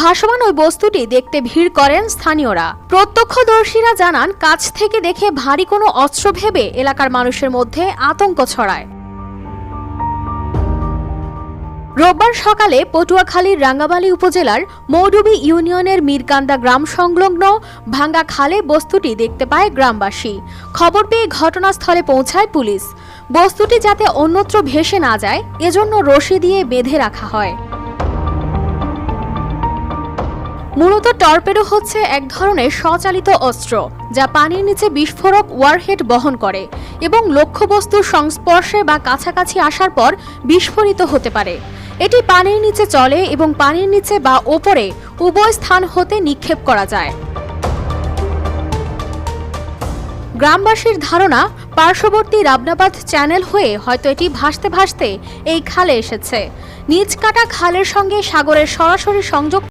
ভাসমান ওই বস্তুটি দেখতে ভিড় করেন স্থানীয়রা। প্রত্যক্ষদর্শীরা জানান, কাছ থেকে দেখে ভারী কোনো অস্ত্র ভেবে এলাকার মানুষের মধ্যে আতঙ্ক ছড়ায়। রোববার সকালে পটুয়াখালীর রাঙ্গাবালী উপজেলার মৌডুবি ইউনিয়নের মিরকান্দা গ্রাম সংলগ্ন ভাঙ্গা খালে বস্তুটি দেখতে পায় গ্রামবাসী। খবর পেয়ে ঘটনাস্থলে পৌঁছায় পুলিশ। বস্তুটি যাতে অন্যত্র ভেসে না যায়, এজন্য রশি দিয়ে বেঁধে রাখা হয়। মূলত টর্পেডো হচ্ছে এক ধরনের স্বচালিত অস্ত্র, যা পানির নিচে বিস্ফোরক ওয়ারহেড বহন করে এবং লক্ষ্যবস্তুর সংস্পর্শে বা কাছাকাছি আসার পর বিস্ফোরিত হতে পারে। এটি পানির নিচে চলে এবং পানির নিচে বা ওপরে উভয় স্থান হতে নিক্ষেপ করা যায়। গ্রামবাসীর ধারণা, পার্শ্ববর্তী রাবনাবাদ চ্যানেল হয়ে হয়তো এটি ভাসতে ভাসতে এই খালে এসেছে। নিচ কাটা খালের সঙ্গে সাগরের সরাসরি সংযোগ